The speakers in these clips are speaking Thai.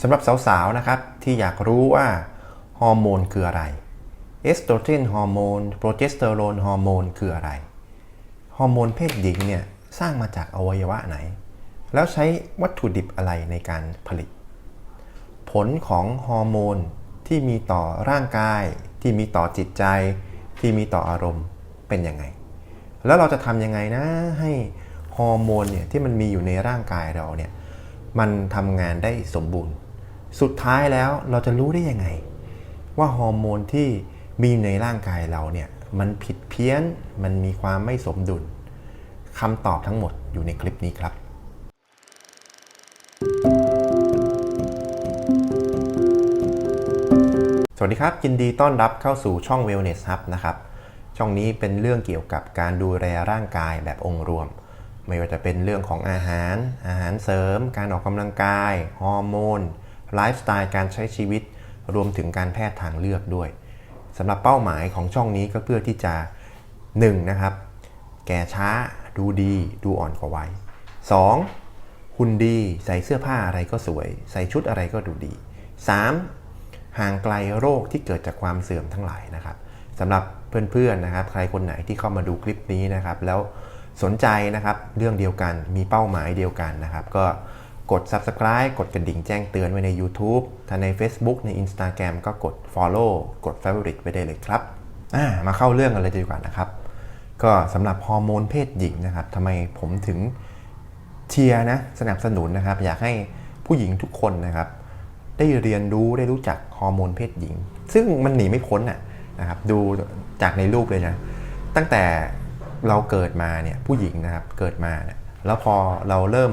สำหรับสาวๆ นะครับ ที่อยากรู้ว่าฮอร์โมนคืออะไร เอสโตรเจนฮอร์โมน โปรเจสเตอโรนฮอร์โมนคืออะไร ฮอร์โมนเพศหญิงเนี่ยสร้างมาจากอวัยวะไหน แล้วใช้วัตถุดิบอะไรในการผลิต ผลของฮอร์โมนที่มีต่อร่างกาย ที่มีต่อจิตใจ ที่มีต่ออารมณ์เป็นยังไง แล้วเราจะทำยังไงนะให้ฮอร์โมนเนี่ยที่มันมีอยู่ในร่างกายเราเนี่ยมันทำงานได้สมบูรณ์ สุดท้ายแล้วเราจะรู้ได้ยังไง ว่าฮอร์โมนที่มีในร่างกายเราเนี่ยมันผิดเพี้ยนมันมีความไม่สมดุลคำตอบทั้งหมดอยู่ในคลิปนี้ครับ สวัสดีครับยินดีต้อนรับเข้าสู่ช่อง Wellness Hub นะครับ ช่องนี้เป็นเรื่องเกี่ยวกับการดูแลร่างกายแบบองค์รวม ไม่ว่าจะเป็นเรื่องของอาหาร อาหารเสริม การออกกำลังกาย ฮอร์โมน ไลฟ์สไตล์การใช้ชีวิต รวมถึงการแพทย์ทางเลือกด้วยสำหรับเป้าหมายของช่องนี้ก็เพื่อที่จะ 1. นะครับ แก่ช้า ดูดี ดูอ่อนกว่าวัย 2. หุ่นดีใส่เสื้อผ้าอะไรก็สวย ใส่ชุดอะไรก็ดูดี 3. ห่างไกลโรคที่เกิดจากความเสื่อมทั้งหลายนะครับสำหรับเพื่อนๆนะครับ ใครคนไหนที่เข้ามาดูคลิปนี้นะครับ แล้วสนใจนะครับเรื่องเดียวกันมีเป้าหมายเดียวกันนะครับ ก็ กด subscribe กดกระดิ่งแจ้งเตือนไว้ใน YouTube ถ้าใน Facebook ใน Instagram ก็กด follow กด favorite ไว้ได้เลยครับมาเข้าเรื่องกันเลยดีกว่านะครับ ก็สำหรับฮอร์โมนเพศหญิงนะครับทำไมผมถึงเชียร์นะสนับสนุนนะครับ อยากให้ผู้หญิงทุกคนนะครับ ได้เรียนรู้ได้รู้จักฮอร์โมนเพศหญิง ซึ่งมันหนีไม่พ้นน่ะนะครับ ดูจากในรูปเลยนะ ตั้งแต่เราเกิดมาเนี่ยผู้หญิงนะครับเกิดมาเนี่ยแล้วพอเราเริ่ม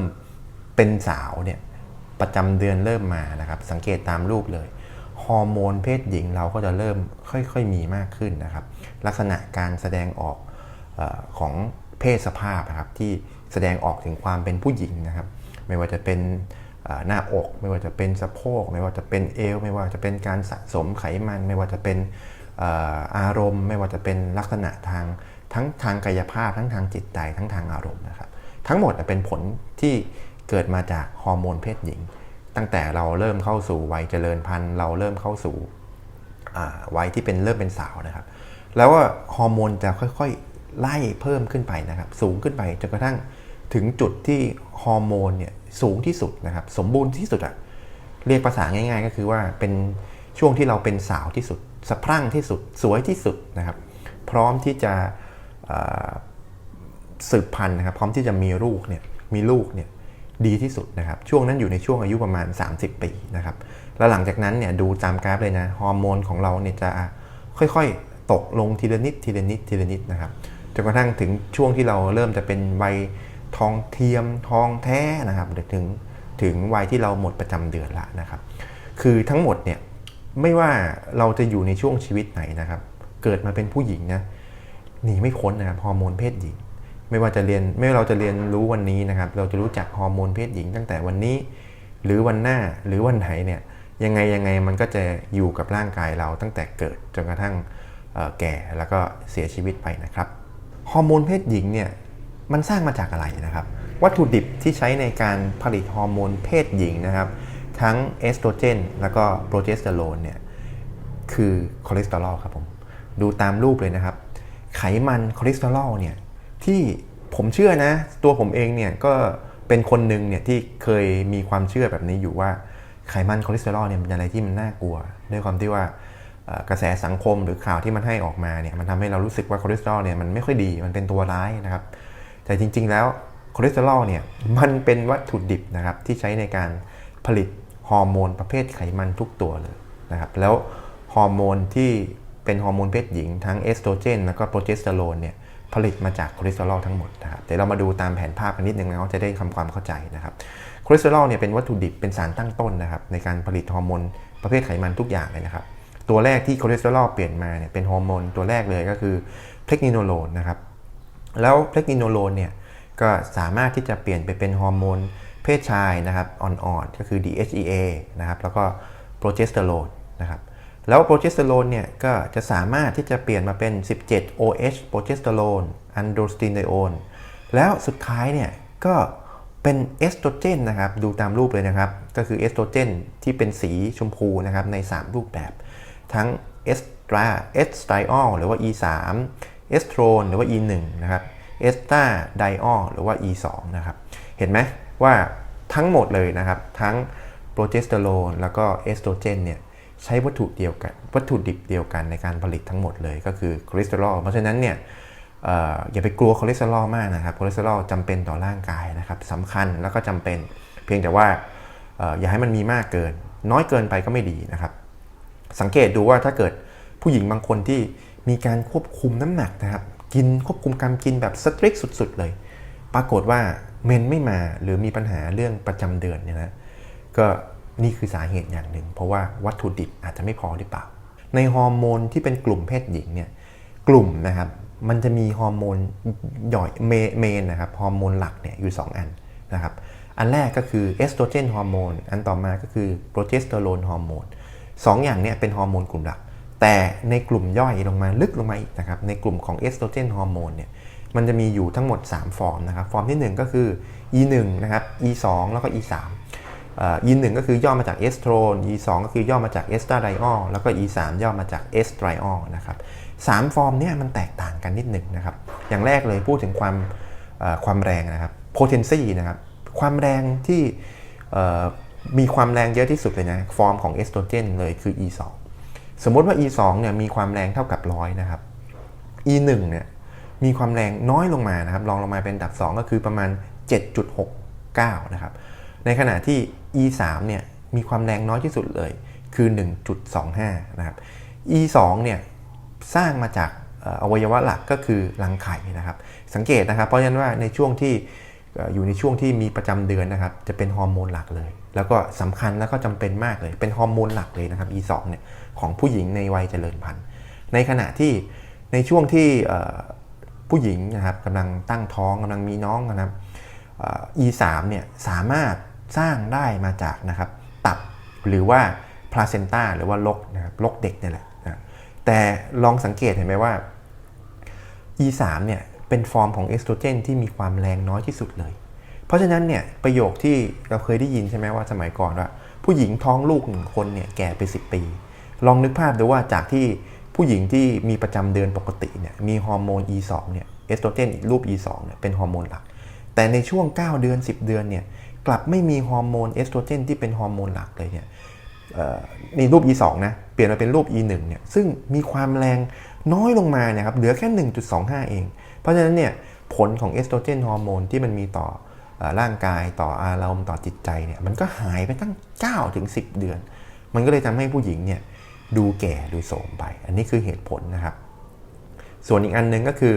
เป็นสาวเนี่ยประจำเดือนเริ่มมานะครับ สังเกตตามรูปเลยฮอร์โมนเพศหญิงเราก็จะเริ่มค่อยๆมีมากขึ้นนะครับ ลักษณะการแสดงออกอของเพศสภาพนะครับที่แสดงออกถึงความเป็นผู้หญิงนะครับ ไม่ว่าจะเป็นหน้าอก ไม่ว่าจะเป็นสะโพก ไม่ว่าจะเป็นเอว ไม่ว่าจะเป็นการสะสมไขมัน ไม่ว่าจะเป็นอารมณ์ ไม่ว่าจะเป็นลักษณะทางทั้งทางกายภาพ ทั้งทางจิตใจทั้งทางอารมณ์นะครับ ทั้งหมดเป็นผลที่ เกิดมาจากฮอร์โมนเพศหญิง ตั้งแต่เราเริ่มเข้าสู่วัยเจริญพันธุ์ เราเริ่มเข้าสู่วัยที่เป็นเริ่มเป็นสาวนะครับ แล้วว่าฮอร์โมนจะค่อยๆไล่เพิ่มขึ้นไปนะครับ สูงขึ้นไปจนกระทั่งถึงจุดที่ฮอร์โมนเนี่ยสูงที่สุดนะครับ สมบูรณ์ที่สุดอะเรียกภาษาง่าย ๆ ก็คือว่าเป็นช่วงที่เราเป็นสาวที่สุดสะพรั่งที่สุดสวยที่สุดนะครับ พร้อมที่จะสืบพันธุ์นะครับ พร้อมที่จะมีลูกเนี่ยมีลูกเนี่ย ดีที่สุดนะครับ ช่วงนั้นอยู่ในช่วงอายุประมาณ 30 ปีนะครับ แล้วหลังจากนั้นเนี่ยดูตามกราฟเลยนะ ฮอร์โมนของเราเนี่ยจะค่อยๆ ตกลงทีละนิดทีละนิดทีละนิดนะครับ จนกระทั่งถึงช่วงที่เราเริ่มจะเป็นวัยทองเทียมทองแท้นะครับถึงถึงวัยที่เราหมดประจำเดือนละนะครับ คือทั้งหมดเนี่ยไม่ว่าเราจะอยู่ในช่วงชีวิตไหนนะครับ เกิดมาเป็นผู้หญิงนะหนีไม่พ้นนะครับฮอร์โมนเพศหญิง ไม่ว่าจะเรียนไม่ว่าเราจะเรียนรู้วันนี้นะครับ เราจะรู้จักฮอร์โมนเพศหญิงตั้งแต่วันนี้ หรือวันหน้าหรือวันไหนเนี่ยยังไงยังไงมันก็จะอยู่กับร่างกายเราตั้งแต่เกิดจนกระทั่งแก่แล้วก็เสียชีวิตไปนะครับฮอร์โมนเพศหญิงเนี่ยมันสร้างมาจากอะไรนะครับ วัตถุดิบที่ใช้ในการผลิตฮอร์โมนเพศหญิงนะครับ ทั้งเอสโตรเจนแล้วก็โปรเจสเตอโรนเนี่ยคือคอเลสเตอรอลครับผมดูตามรูปเลยนะครับ ไขมันคอเลสเตอรอลเนี่ย ที่ผมเชื่อนะ ตัวผมเองเนี่ยก็เป็นคนหนึ่งเนี่ยที่เคยมีความเชื่อแบบนี้อยู่ว่าไขมันคอเลสเตอรอลเนี่ยมันเป็นอะไรที่มันน่ากลัว ด้วยความที่ว่ากระแสสังคมหรือข่าวที่มันให้ออกมาเนี่ยมันทำให้เรารู้สึกว่าคอเลสเตอรอลเนี่ยมันไม่ค่อยดีมันเป็นตัวร้ายนะครับ แต่จริง ๆ แล้วคอเลสเตอรอลเนี่ยมันเป็นวัตถุดิบนะครับที่ใช้ในการผลิตฮอร์โมนประเภทไขมันทุกตัวเลยนะครับแล้วฮอร์โมนที่เป็นฮอร์โมนเพศหญิงทั้งเอสโตรเจนแล้วก็โปรเจสเตอโรนเนี่ย ผลิตมาจากคอเลสเตอรอลทั้งหมดนะครับเดี๋ยวเรามาดูตามแผนภาพกันนิดนึงแล้วจะได้ทำความเข้าใจนะครับคอเลสเตอรอลเนี่ยเป็นวัตถุดิบเป็นสารตั้งต้นนะครับในการผลิตฮอร์โมนประเภทไขมันทุกอย่างเลยนะครับตัวแรกที่คอเลสเตอรอลเปลี่ยนมาเนี่ยเป็นฮอร์โมนตัวแรกเลยก็คือเพลกนิโนโลนนะครับแล้วเพลกนิโนโลนเนี่ยก็สามารถที่จะเปลี่ยนไปเป็นฮอร์โมนเพศชายนะครับอ่อนๆก็คือ DHEA นะครับแล้วก็โปรเจสเตอโรนนะครับ แล้วโปรเจสเตอโรนเนี่ยก็จะสามารถที่จะเปลี่ยนมาเป็น 17 OH โปรเจสเตอโรนอันโดรสตินไดโอนแล้วสุดท้ายเนี่ยก็เป็นเอสโตรเจนนะครับ ดูตามรูปเลยนะครับ ก็คือเอสโตรเจนที่เป็นสีชมพูนะครับใน 3 รูปแบบ ทั้งเอสตราเอสไตรอลหรือว่า E3 เอสโทรนหรือว่า E1 นะครับเอสตาไดออลหรือว่า E2 นะครับ เห็นไหมว่าทั้งหมดเลยนะครับ ทั้งโปรเจสเตอโรนแล้วก็เอสโตรเจนเนี่ย ใช้วัตถุเดียวกัน วัตถุดิบเดียวกันในการผลิตทั้งหมดเลยก็คือคอเลสเตอรอลเพราะฉะนั้นเนี่ยออย่าไปกลัวคอเลสเตอรอลมากนะครับคอเลสเตอรอลจำเป็นต่อร่างกายนะครับสำคัญแล้วก็จำเป็น เพียงแต่ว่าอออย่าให้มันมีมากเกิน น้อยเกินไปก็ไม่ดีนะครับ สังเกตดูว่าถ้าเกิดผู้หญิงบางคนที่มีการควบคุมน้ำหนักนะครับกินควบคุมการกินแบบสตริกสุดๆเลย ปรากฏว่าเมนไม่มาหรือมีปัญหาเรื่องประจำเดือนเนี่ยนะก็ นี่คือสาเหตุอย่างหนึ่ง เพราะว่าวัตถุดิบอาจจะไม่พอหรือเปล่า ในฮอร์โมนที่เป็นกลุ่มเพศหญิงเนี่ยกลุ่มนะครับมันจะมีฮอร์โมนย่อยเมเมนนะครับฮอร์โมนหลักเนี่ยอยู่ 2 อันนะครับอันแรกก็คือเอสโตรเจนฮอร์โมนอันต่อมาก็คือโปรเจสเตอโรนฮอร์โมนสองอย่างเนี้เป็นฮอร์โมนกลุ่มหลัก แต่ในกลุ่มย่อยลงมาลึกลงมาอีกนะครับในกลุ่มของเอสโตรเจนฮอร์โมนเนี่ยมันจะมีอยู่ทั้งหมด 3 ฟอร์มนะครับฟอร์มที่ 1 ก็คือ E1 นะครับ E2 แล้วก็ E3 เอ่อ E1 ก็คือย่อมาจากเอสโตรน E2 ก็คือย่อมาจากเอสตาไดออลแล้วก็ E3 ย่อมาจากเอสไตรออลนะครับสามฟอร์มเนี่ยมันแตกต่างกันนิดหนึ่งนะครับ อย่างแรกเลยพูดถึงความความแรงนะครับ potency นะครับ ความแรงที่มีความแรงเยอะที่สุดเลยนะ ฟอร์มของเอสโตรเจนเลยคือ E2 สมมติว่า E2 เนี่ยมีความแรงเท่ากับร้อยนะครับ E1 เนี่ยมีความแรงน้อยลงมานะครับรองลงมาเป็นอันดับ 2 ก็คือประมาณ 7.69 นะครับ ในขณะที่ E3 เนี่ยมีความแรงน้อยที่สุดเลยคือ 1.25 นะครับ E2 เนี่ยสร้างมาจากอวัยวะหลักก็คือรังไข่นะครับ สังเกตนะครับ เพราะฉะนั้นว่าในช่วงที่อยู่ในช่วงที่มีประจำเดือนนะครับ จะเป็นฮอร์โมนหลักเลย แล้วก็สำคัญแล้วก็จำเป็นมากเลย เป็นฮอร์โมนหลักเลยนะครับ E2 เนี่ยของผู้หญิงในวัยเจริญพันธุ์ ในขณะที่ในช่วงที่ผู้หญิงนะครับกำลังตั้งท้องกำลังมีน้องนะครับ E3 เนี่ยสามารถ สร้างได้มาจากนะครับตับหรือว่าพลาเซนตาหรือว่าลกนะครับลกเด็กเนี่ยแหละนะแต่ลองสังเกตเห็นไหมว่า E3 เนี่ยเป็นฟอร์มของเอสโตรเจนที่มีความแรงน้อยที่สุดเลย เพราะฉะนั้นเนี่ยประโยคที่เราเคยได้ยินใช่ไหมว่าสมัยก่อนว่า ผู้หญิงท้องลูกหนึ่งคนเนี่ยแก่ไป 10 ปี ลองนึกภาพดูว่าจากที่ผู้หญิงที่มีประจำเดือนปกติเนี่ยมีฮอร์โมน E2 เนี่ยเอสโตรเจนรูป E2 เนี่ยเป็นฮอร์โมนหลัก แต่ในช่วง 9 เดือน 10 เดือนเนี่ย กลับไม่มีฮอร์โมนเอสโตรเจนที่เป็นฮอร์โมนหลักเลยเนี่ยนี่รูป E2 นะเปลี่ยนมาเป็นรูป E1 เนี่ยซึ่งมีความแรงน้อยลงมาเนี่ยครับเหลือแค่ 1.25 เอง เพราะฉะนั้นเนี่ยผลของเอสโตรเจนฮอร์โมนที่มันมีต่ออร่างกายต่ออารมณ์ต่อจิตใจเนี่ยมันก็หายไปตั้ง 9 ถึง 10 เดือน มันก็เลยทำให้ผู้หญิงเนี่ยดูแก่ดูโสมไป อันนี้คือเหตุผลนะครับ ส่วนอีกอันหนึ่งก็คือ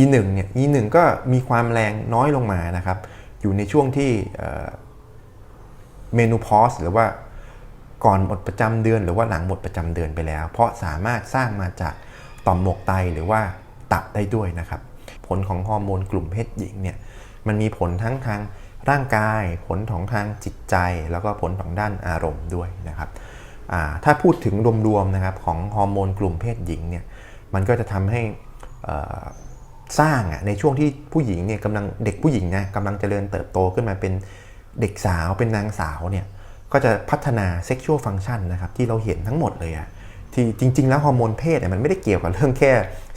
E1 เนี่ย E1 ก็มีความแรงน้อยลงมานะครับ อยู่ในช่วงที่เมนูพอสหรือว่าก่อนหมดประจำเดือน หรือว่าหลังหมดประจำเดือนไปแล้ว เพราะสามารถสร้างมาจากต่อมหมวกไตหรือว่าตับได้ด้วยนะครับ ผลของฮอร์โมนกลุ่มเพศหญิงเนี่ยมันมีผลทั้งทางร่างกาย ผลของทางจิตใจ แล้วก็ผลของด้านอารมณ์ด้วยนะครับถ้าพูดถึงรวมๆนะครับของฮอร์โมนกลุ่มเพศหญิงเนี่ยมันก็จะทำให้อ่อ สร้างอะในช่วงที่ผู้หญิงเนี่ยกำลังเด็กผู้หญิงนะกำลังเจริญเติบโตขึ้นมาเป็นเด็กสาวเป็นนางสาวเนี่ยก็จะพัฒนาเซ็กชวลฟังชันนะครับที่เราเห็นทั้งหมดเลยอะที่จริง ๆ แล้วฮอร์โมนเพศเนี่ยมันไม่ได้เกี่ยวกับเรื่องแค่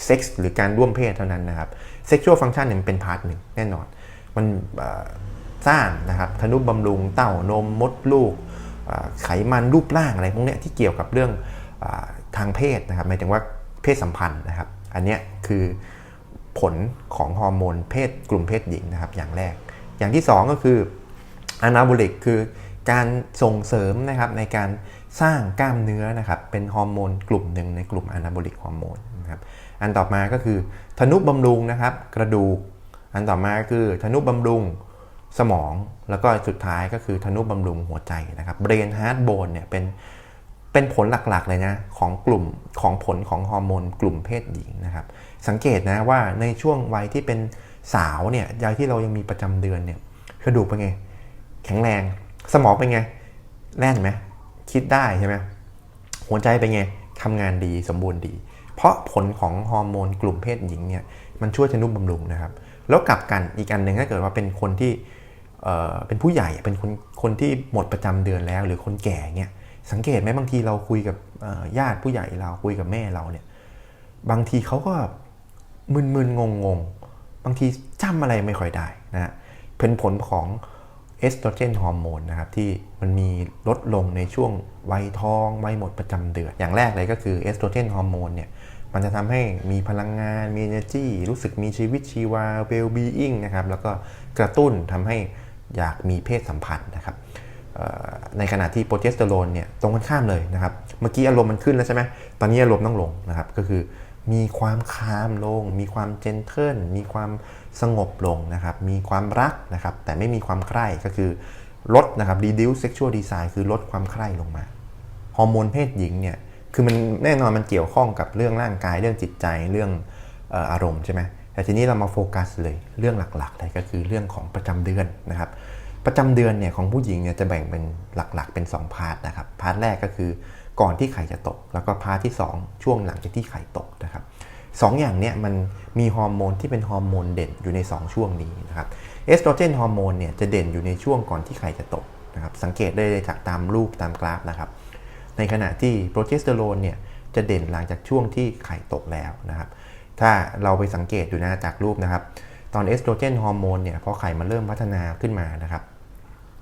เซ็กส์หรือการร่วมเพศเท่านั้นนะครับเซ็กชวลฟังชันเนี่ยมันเป็นพาร์ทหนึ่งแน่นอน มันสร้างนะครับทนุบำรุงเต้านมมดลูกไขมันรูปร่างอะไรพวกเนี้ยที่เกี่ยวกับเรื่องอทางเพศนะครับหมายถึงว่าเพศสัมพันธ์นะครับ อันเนี้ยคือ ผลของฮอร์โมนเพศกลุ่มเพศหญิงนะครับอย่างแรก อย่างที่ 2 ก็คืออนาโบลิกคือการส่งเสริมนะครับในการสร้างกล้ามเนื้อนะครับเป็นฮอร์โมนกลุ่มหนึ่งในกลุ่มอนาโบลิกฮอร์โมนนะครับอันต่อมาก็คือทนุบำรุงนะครับกระดูก อันต่อมาคือทนุบำรุงสมอง แล้วก็สุดท้ายก็คือทนุบำรุงหัวใจนะครับเบรนฮาร์ดโบนเนี่ยเป็น เป็นผลหลักๆเลยนะของกลุ่มของผลของฮอร์โมนกลุ่มเพศหญิงนะครับ สังเกตนะว่าในช่วงวัยที่เป็นสาวเนี่ยวัยที่เรายังมีประจำเดือนเนี่ยกระดูกเป็นไง แข็งแรง สมองเป็นไงแล่นไหมคิดได้ใช่ไหมหัวใจเป็นไงทำงานดีสมบูรณ์ดี เพราะผลของฮอร์โมนกลุ่มเพศหญิงเนี่ยมันช่วยทนุบำรุงนะครับ แล้วกลับกันอีกอันหนึ่งถ้าเกิดว่าเป็นคนที่เเป็นผู้ใหญ่เป็นคนคนที่หมดประจำเดือนแล้ว หรือคนแก่เนี่ย สังเกตไหมบางทีเราคุยกับญาติผู้ใหญ่เราคุยกับแม่เราเนี่ย บางทีเขาก็มึนๆงงๆ บางทีจำอะไรไม่ค่อยได้นะฮะเป็นผลของเอสโตรเจนฮอร์โมนนะครับที่มันมีลดลงในช่วงวัยทองวัยหมดประจำเดือน อย่างแรกเลยก็คือเอสโตรเจนฮอร์โมนเนี่ยมันจะทำให้มีพลังงานมี energy รู้สึกมีชีวิตชีวา well being นะครับแล้วก็กระตุ้นทำให้อยากมีเพศสัมพันธ์นะครับ ในขณะที่โปรเจสเตอโรนเนี่ยตรงกันข้ามเลยนะครับ เมื่อกี้อารมณ์มันขึ้นแล้วใช่ไหมตอนนี้อารมณ์ต้องลงนะครับ ก็คือมีความคามลง มีความเจนเทิลมีความสงบลงนะครับ มีความรักนะครับ แต่ไม่มีความใคร่ก็คือลดนะครับ reduce sexual desire คือลดความใคร่ลงมา ฮอร์โมนเพศหญิงเนี่ย คือมันแน่นอนมันเกี่ยวข้องกับเรื่องร่างกาย เรื่องจิตใจ เรื่องออารมณ์ใช่ไหมแต่ทีนี้เรามาโฟกัสเลย เรื่องหลักๆเลยก็คือเรื่องของประจำเดือนนะครับ ประจำเดือนเนี่ยของผู้หญิงเนี่ยจะแบ่งเป็นหลักๆเป็น 2 พาร์ทนะครับพาร์ทแรกก็คือก่อนที่ไข่จะตก แล้วก็พาร์ทที่ 2 ช่วงหลังจากที่ไข่ตกนะครับสองอย่างเนี่ยมันมีฮอร์โมนที่เป็นฮอร์โมนเด่นอยู่ใน 2 ช่วงนี้นะครับเอสโตรเจนฮอร์โมนเนี่ยจะเด่นอยู่ในช่วงก่อนที่ไข่จะตกนะครับสังเกตได้จากตามรูปตามกราฟนะครับในขณะที่โปรเจสเตอโรนเนี่ยจะเด่นหลังจากช่วงที่ไข่ตกแล้วนะครับถ้าเราไปสังเกตดูนะจากรูปนะครับตอนเอสโตรเจนฮอร์โมนเนี่ยพอไข่มันเริ่มพัฒนาขึ้นมานะครับ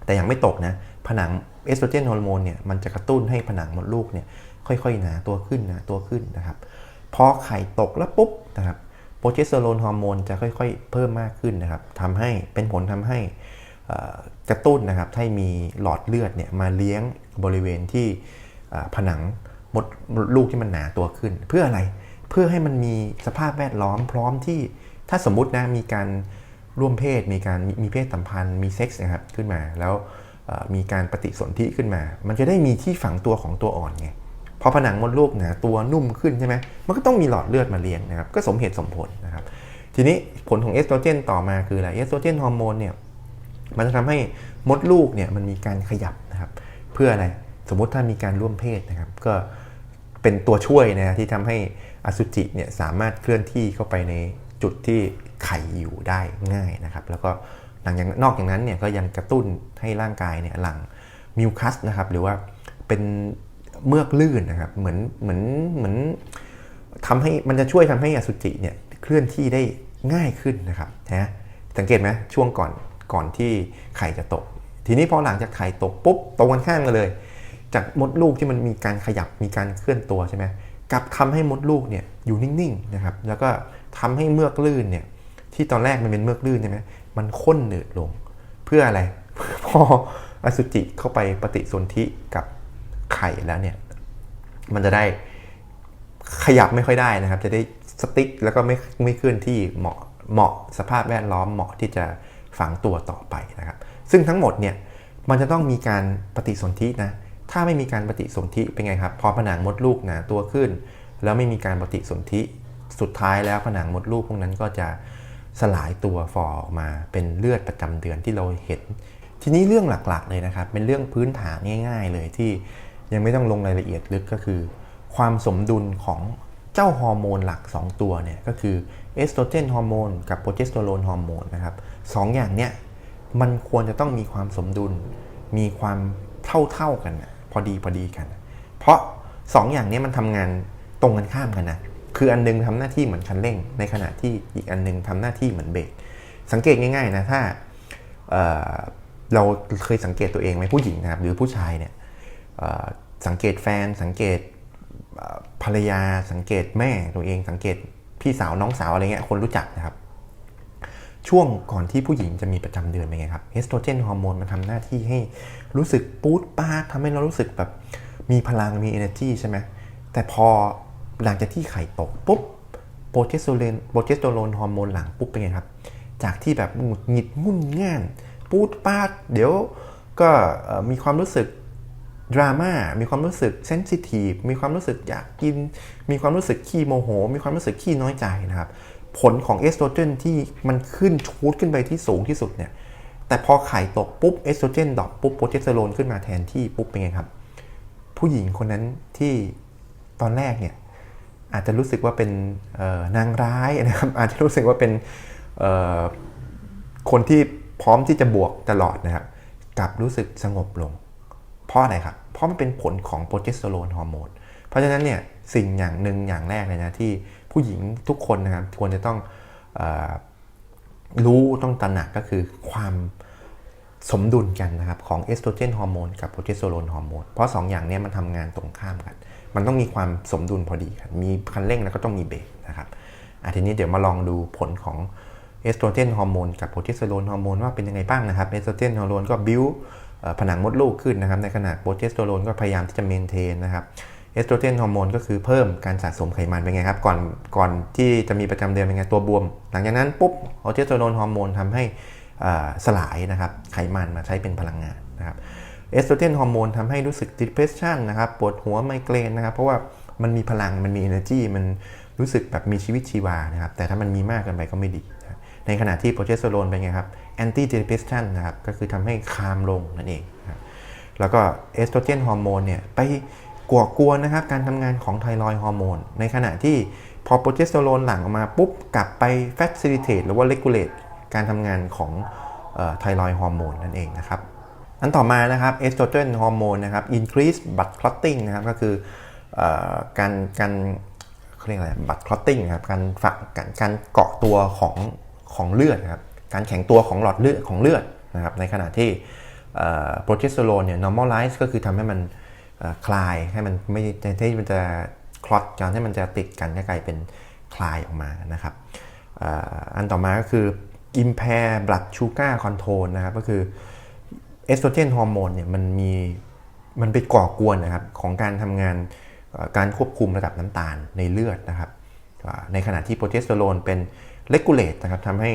แต่ยังไม่ตกนะ ผนังเอสโตรเจนฮอร์โมนเนี่ยมันจะกระตุ้นให้ผนังมดลูกเนี่ยค่อยๆหนาตัวขึ้นหนาตัวขึ้นนะครับพอไข่ตกแล้วปุ๊บนะครับโปรเจสเตอโรนฮอร์โมนจะค่อยๆ เพิ่มมากขึ้นนะครับทำให้เป็นผลทำให้กระตุ้นนะครับให้มีหลอดเลือดเนี่ยมาเลี้ยงบริเวณที่ผนังมดมดลูกที่มันหนาตัวขึ้น เพื่ออะไรเพื่อให้มันมีสภาพแวดล้อมพร้อมที่ถ้าสมมุตินะมีการ ร่วมเพศมีการมีมีเพศสัมพันธ์มีเซ็กส์นะครับขึ้นมา แล้วมีการปฏิสนธิขึ้นมา มันจะได้มีที่ฝังตัวของตัวอ่อนไงพอผนังมดลูกหนาตัวนุ่มขึ้นใช่ไหมมันก็ต้องมีหลอดเลือดมาเลี้ยงนะครับก็สมเหตุสมผลนะครับ ทีนี้ผลของเอสโตรเจนต่อมาคืออะไรเอสโตรเจนฮอร์โมนเนี่ยมันจะทำให้มดลูกเนี่ยมันมีการขยับนะครับ เพื่ออะไรสมมติถ้ามีการร่วมเพศนะครับ ก็เป็นตัวช่วยนะที่ทำให้อสุจิเนี่ยสามารถเคลื่อนที่เข้าไปในจุดที่ ไข่อยู่ได้ง่ายนะครับ แล้วก็หลังจากนอกจากนั้นเนี่ยก็ยังกระตุ้นให้ร่างกายเนี่ยหลังมิวคัสนะครับหรือว่าเป็นเมือกลื่นนะครับเหมือนเหมือนเหมือนทำให้มันจะช่วยทำให้อสุจิเนี่ยเคลื่อนที่ได้ง่ายขึ้นนะครับนะสังเกตไหมช่วงก่อนก่อนที่ไข่จะตก ทีนี้พอหลังจากไข่ตกปุ๊บตรงกันข้ามกันเลย จากมดลูกที่มันมีการขยับมีการเคลื่อนตัวใช่ไหมกลับทำให้มดลูกเนี่ยอยู่นิ่งๆนะครับแล้วก็ทำให้เมือกลื่นเนี่ย ที่ตอนแรกมันเป็นเมือกลื่นใช่ไหมมันข้นหนืดลง เพื่ออะไร พออสุจิเข้าไปปฏิสนธิกับไข่แล้วเนี่ย มันจะได้ขยับไม่ค่อยได้นะครับ จะได้สติ๊กแล้วก็ไม่ไม่เคลื่อนที่เหมาะเหมาะสภาพแวดล้อมเหมาะที่จะฝังตัวต่อไปนะครับ ซึ่งทั้งหมดเนี่ยมันจะต้องมีการปฏิสนธินะ ถ้าไม่มีการปฏิสนธิเป็นไงครับ พอผนังมดลูกหนาตัวขึ้น แล้วไม่มีการปฏิสนธิ สุดท้ายแล้วผนังมดลูกพวกนั้นก็จะ สลายตัวฟอออกมาเป็นเลือดประจำเดือนที่เราเห็น ทีนี้เรื่องหลักๆเลยนะครับ เป็นเรื่องพื้นฐานง่าย ๆ เลยที่ยังไม่ต้องลงรายละเอียดลึกก็คือ ความสมดุลของเจ้าฮอร์โมนหลัก 2 ตัวเนี่ยก็คือเอสโตรเจนฮอร์โมนกับโปรเจสเตอโรนฮอร์โมนนะครับสองอย่างเนี้ยมันควรจะต้องมีความสมดุล มีความเท่าๆกัน พอดีพอดีกัน เพราะ2ออย่างนี้มันทำงานตรงกันข้ามกันนะ คืออันนึงทำหน้าที่เหมือนคันเร่ง ในขณะที่อีกอันนึงทำหน้าที่เหมือนเบรกสังเกตง่ายๆนะถ้าเเราเคยสังเกตตัวเองไหมผู้หญิงนะครับหรือผู้ชายเนี่ยสังเกตแฟนสังเกตภรรยาสังเกตแม่ตัวเองสังเกตพี่สาวน้องสาวอะไรเงี้ยคนรู้จักนะครับช่วงก่อนที่ผู้หญิงจะมีประจำเดือนเป็นไงครับเอสโตรเจนฮอร์โมนมันทำหน้าที่ให้รู้สึกปูดปาดทำให้เรารู้สึกแบบมีพลังมี energy ใช่ไหมแต่พอ หลังจากที่ไข่ตกปุ๊บโปรเจสโตเรนโปรเจสเตโรนฮอร์โมนหลังปุ๊บเป็นไงครับ จากที่แบบหงุดหงิดงุ่นง่านปูดปาด เดี๋ยวก็มีความรู้สึกดราม่ามีความรู้สึกเซนซิทีฟมีความรู้สึกอยากกิน มีความรู้สึกขี้โมโห มีความรู้สึกขี้น้อยใจนะครับ ผลของเอสโตรเจนที่มันขึ้นชูดขึ้นไปที่สูงที่สุดเนี่ยแต่พอไข่ตกปุ๊บเอสโตรเจนดรอปปุ๊บโปรเจสเตอโรนขึ้นมาแทนที่ปุ๊บเป็นไงครับ ผู้หญิงคนนั้นที่ตอนแรกเนี่ย อาจจะรู้สึกว่าเป็นนางร้ายนะครับ อาจจะรู้สึกว่าเป็นคนที่พร้อมที่จะบวกตลอดนะครับกลับรู้สึกสงบลง เพราะอะไรครับ เพราะมันเป็นผลของโปรเจสเตอโรนฮอร์โมน เพราะฉะนั้นเนี่ยสิ่งอย่างหนึ่งอย่างแรกเลยนะที่ผู้หญิงทุกคนนะครับควรจะต้องออรู้ต้องตระหนักก็คือความสมดุลกันนะครับของเอสโตรเจนฮอร์โมนกับโปรเจสเตอโรนฮอร์โมน เพราะ2ออย่างนี้มันทำงานตรงข้ามกัน มันต้องมีความสมดุลพอดีกันมีคันเร่งแล้วก็ต้องมีเบรกนะครับอะทีนี้เดี๋ยวมาลองดูผลของเอสโตรเจนฮอร์โมนกับโปรเจสเตอโรนฮอร์โมนว่าเป็นยังไงบ้างนะครับเอสโตรเจนฮอร์โมนก็บิวผนังมดลูกขึ้นนะครับในขณะโปรเจสเตอโรนก็พยายามที่จะเมนเทนนะครับเอสโตรเจนฮอร์โมนก็คือเพิ่มการสะสมไขมันเป็นไงครับก่อนก่อนที่จะมีประจำเดือนเป็นไงตัวบวม หลังจากนั้นปุ๊บโปรเจสเตอโรนฮอร์โมนทำให้สลายนะครับไขมันมาใช้เป็นพลังงานนะครับ เอสโตรเจนฮอร์โมนทำให้รู้สึก depression นะครับ ปวดหัวไมเกรนนะครับ เพราะว่ามันมีพลังมันมี energy มันรู้สึกแบบมีชีวิตชีวานะครับ แต่ถ้ามันมีมากเกินไปก็ไม่ดี ในขณะที่โปรเจสเตอโรนเป็นไงครับ anti depression นะครับ ก็คือทำให้คามลงนั่นเอง แล้วก็เอสโตรเจนฮอร์โมนเนี่ยไปก่อกวนนะครับการทำงานของไทรอยฮอร์โมน ในขณะที่พอโปรเจสเตอโรนหลั่งออกมาปุ๊บกลับไป facilitate หรือว่า regulate การทำงานของไทรอยฮอร์โมนนั่นเองนะครับ อันต่อมานะครับเอสโตรเจนฮอร์โมนนะครับ increase blood clotting นะครับก็คืออการการเขาเรียกอะไร blood clotting ครับการฝักการการเกาะตัวของของเลือดครับการแข็งตัวของหลอดเลือดของเลือดนะครับในขณะที่โปรเจสเตอโรนเนี่ย normalize ก็คือทำให้มันคลายให้มันไม่ที่มันจะคลอตการให้มันจะติดกันก็กลายเป็นคลายออกมานะครับอันต่อมาก็คือ impair blood sugar control นะครับก็คือ เอสโตรเจนฮอร์โมนเนี่ยมันมีมันไปก่อกวนนะครับของการทำงานการควบคุมระดับน้ำตาลในเลือดนะครับ ในขณะที่โปรเจสเตอโรนเป็นเลกูเลตนะครับทำให้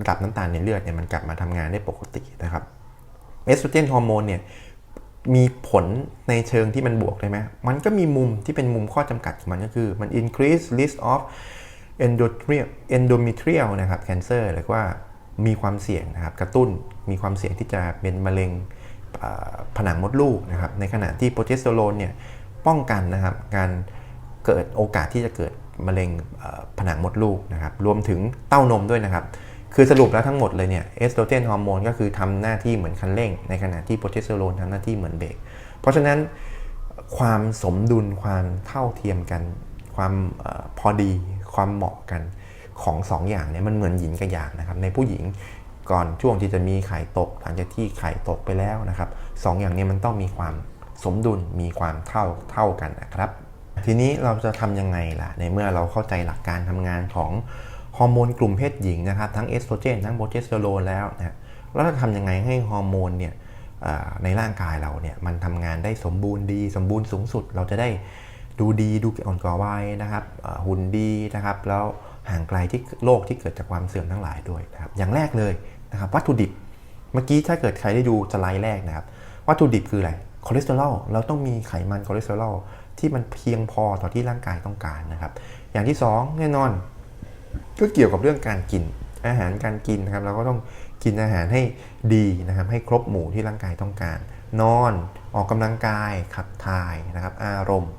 ระดับน้ำตาลในเลือดเนี่ยมันกลับมาทำงานได้ปกตินะครับเอสโตรเจนฮอร์โมนเนี่ยมีผลในเชิงที่มันบวกได้ไหม มันก็มีมุมที่เป็นมุมข้อจำกัดของมันก็คือ มัน increase risk of endometrial endometrial นะครับ cancer หรือว่า มีความเสี่ยงนะครับกระตุ้นมีความเสี่ยงที่จะเป็นมะเร็งผนังมดลูกนะครับในขณะที่โปรเจสเตอโรนเนี่ยป้องกันนะครับการเกิดโอกาสที่จะเกิดมะเร็งผนังมดลูกนะครับรวมถึงเต้านมด้วยนะครับ คือสรุปแล้วทั้งหมดเลยเนี่ยเอสโตรเจนฮอร์โมนก็คือทำหน้าที่เหมือนคันเร่ง ในขณะที่โปรเจสเตอโรนทำหน้าที่เหมือนเบรกเพราะฉะนั้นความสมดุลความเท่าเทียมกัน ความอพอดีความเหมาะกัน ของสองอย่างเนี่ยมันเหมือนหญิงกับหยางนะครับในผู้หญิงก่อนช่วงที่จะมีไข่ตกหลังจากที่ไข่ตกไปแล้วนะครับสองอย่างเนี้มันต้องมีความสมดุลมีความเท่าเท่ากันนะครับ ทีนี้เราจะทำยังไงล่ะในเมื่อเราเข้าใจหลักการทำงานของฮอร์โมนกลุ่มเพศหญิงนะครับทั้งเอสโตรเจนทั้งโปรเจสเตอโรนแล้วนะแล้วเราทำยังไงให้ฮอร์โมนเนี่ยในร่างกายเราเนี่ยมันทำงานได้สมบูรณ์ดี สมบูรณ์สูงสุดเราจะได้ดูดีดูอ่อนกว่าวัยนะครับหุ่นดีนะครับแล้ว ห่างไกลที่โรคที่เกิดจากความเสื่อมทั้งหลายด้วยนะครับอย่างแรกเลยนะครับวัตถุดิบเมื่อกี้ถ้าเกิดใครได้ดูสไลด์แรกนะครับวัตถุดิบคืออะไรคอเลสเตอรอลเราต้องมีไขมันคอเลสเตอรอลที่มันเพียงพอต่อที่ร่างกายต้องการนะครับอย่างที่สองแน่นอน ก็เกี่ยวกับเรื่องการกินอาหารการกินนะครับเราก็ต้องกินอาหารให้ดีนะครับให้ครบหมู่ที่ร่างกายต้องการ นอนออกกำลังกายขับถ่ายนะครับอารมณ์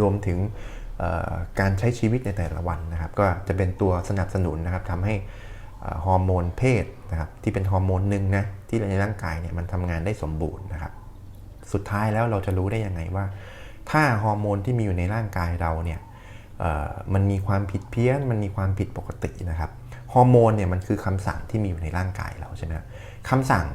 รวมถึง การใช้ชีวิตในแต่ละวันนะครับ ก็จะเป็นตัวสนับสนุนนะครับทำให้ฮอร์โมนเพศนะครับที่เป็นฮอร์โมนหนึ่งนะที่ในร่างกายเนี่ยมันทำงานได้สมบูรณ์นะครับ สุดท้ายแล้วเราจะรู้ได้ยังไงว่า ถ้าฮอร์โมนที่มีอยู่ในร่างกายเราเนี่ยมันมีความผิดเพี้ยน มันมีความผิดปกตินะครับฮอร์โมนเนี่ยมันคือคำสั่งที่มีอยู่ในร่างกายเราใช่ไหมคำสั่ง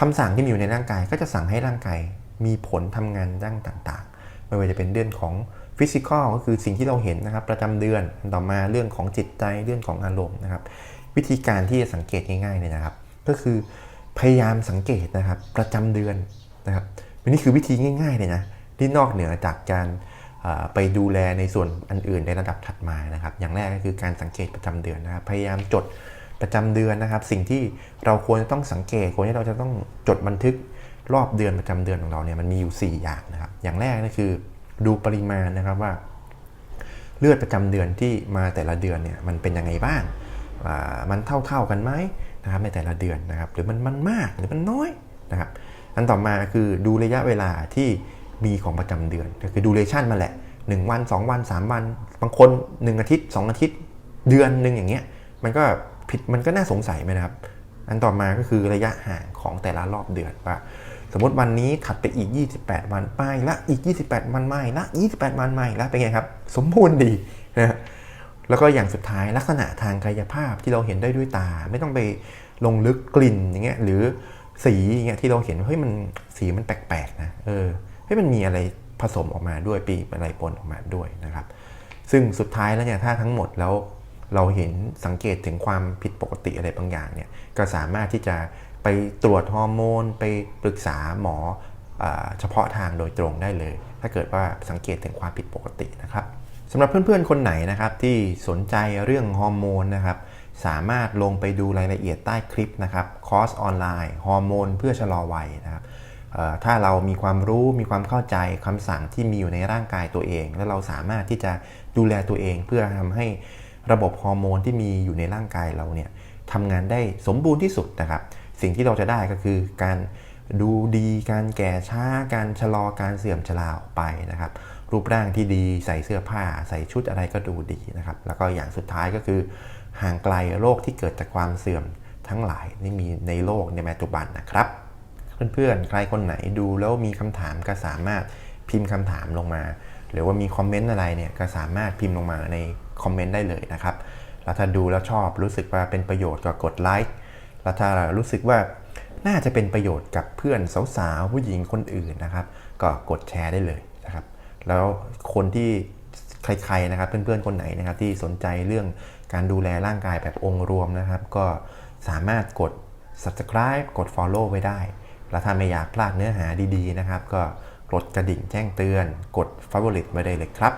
คำสั่งที่มีอยู่ในร่างกาย ก็จะสั่งให้ร่างกายมีผลทำงานด้านต่างๆ ไม่ว่าจะเป็นเรื่องของ ฟิสิกอลก็คือสิ่งที่เราเห็นนะครับ ประจำเดือนต่อมาเรื่องของจิตใจเรื่องของอารมณ์นะครับ วิธีการที่จะสังเกตง่ายๆเลยนะครับ ก็คือพยายามสังเกตนะครับ ประจำเดือนนะครับนี่คือวิธีง่ายๆเลยนะที่นอกเหนือจากการไปดูแลในส่วนอันอื่นในระดับถัดมานะครับ อย่างแรกก็คือการสังเกตประจำเดือนนะครับ พยายามจดประจำเดือนนะครับ สิ่งที่เราควรจะต้องสังเกตควรที่เราจะต้องจดบันทึกรอบเดือนประจำเดือนของเราเนี่ยมันมีอยู่ 4 อย่างนะครับ อย่างแรกก็คือ ดูปริมาณนะครับว่า เลือดประจำเดือนที่มาแต่ละเดือนเนี่ยมันเป็นยังไงบ้างอ่ามันเท่าๆกันไหมนะครับในแต่ละเดือนนะครับ หรือมันมันมากหรือมันน้อยนะครับ อันต่อมาคือดูระยะเวลาที่มีของประจำเดือน ก็คือดูเรชั่นมาแหละ 1 วัน 2 วัน 3 วัน บางคน 1 อาทิตย์ 2 อาทิตย์ เดือนหนึ่งอย่างเงี้ย มันก็ผิดมันก็น่าสงสัยไหมนะครับ อันต่อมาก็คือระยะห่างของแต่ละรอบเดือนว่า มมติวันนี้ถัดไปอีก 28 วันไปละอีก 28 วันไม่ละ28 วันไม่ละเป็นไงครับ สมบูรณ์ดีนะฮะแล้วก็อย่างสุดท้ายลักษณะทางกายภาพที่เราเห็นได้ด้วยตา ไม่ต้องไปลงลึกกลิ่นอย่างเงี้ยหรือสีอย่างเงี้ยที่เราเห็นเฮ้ยมันสีมันแปลกๆนะเออเฮ้ยมันมีอะไรผสมออกมาด้วยปีอะไรปนออกมาด้วยนะครับ ซึ่งสุดท้ายแล้วเนี่ยถ้าทั้งหมดแล้วเราเห็นสังเกตถึงความผิดปกติอะไรบางอย่างเนี่ยก็สามารถที่จะ ไปตรวจฮอร์โมน ไปปรึกษาหมออเฉพาะทางโดยตรงได้เลย ถ้าเกิดว่าสังเกตถึงความผิดปกตินะครับสำหรับเพื่อนๆ คนไหนนะครับที่สนใจเรื่องฮอร์โมนนะครับสามารถลงไปดูรายละเอียดใต้คลิปนะครับคอร์สออนไลน์ฮอร์โมนเพื่อชะลอวัยนะครับถ้าเรามีความรู้มีความเข้าใจคำสั่งที่มีอยู่ในร่างกายตัวเอง แล้วเราสามารถที่จะดูแลตัวเอง เพื่อทำให้ระบบฮอร์โมนที่มีอยู่ในร่างกายเราเนี่ยทำงานได้สมบูรณ์ที่สุดนะครับ สิ่งที่เราจะได้ก็คือการดูดีการแก่ช้าการชะลอการเสื่อมชราออกไปนะครับ รูปร่างที่ดีใส่เสื้อผ้า ใส่ชุดอะไรก็ดูดีนะครับ แล้วก็อย่างสุดท้ายก็คือ ห่างไกลโรคที่เกิดจากความเสื่อมทั้งหลายที่มีในโลกในปัจจุบันนะครับ เพื่อนๆใครคนไหนดูแล้วมีคำถามก็สามารถพิมพ์คำถามลงมา หรือว่ามีคอมเมนต์อะไรเนี่ยก็สามารถพิมพ์ลงมาในคอมเมนต์ได้เลยนะครับแล้วถ้าดูแล้วชอบรู้สึกว่าเป็นประโยชน์ก็กดไลค์ แล้วถ้ารู้สึกว่าน่าจะเป็นประโยชน์กับเพื่อนสาวๆผู้หญิงคนอื่นนะครับ ก็กดแชร์ได้เลยนะครับ แล้วคนที่ใครๆนะครับ เพื่อนๆคนไหนนะครับที่สนใจเรื่องการดูแลร่างกายแบบองค์รวมนะครับ ก็สามารถกด subscribe กด follow ไว้ได้ แล้วถ้าไม่อยากพลาดเนื้อหาดีๆนะครับ ก็กดกระดิ่งแจ้งเตือน กด favorite ไว้ได้เลยครับ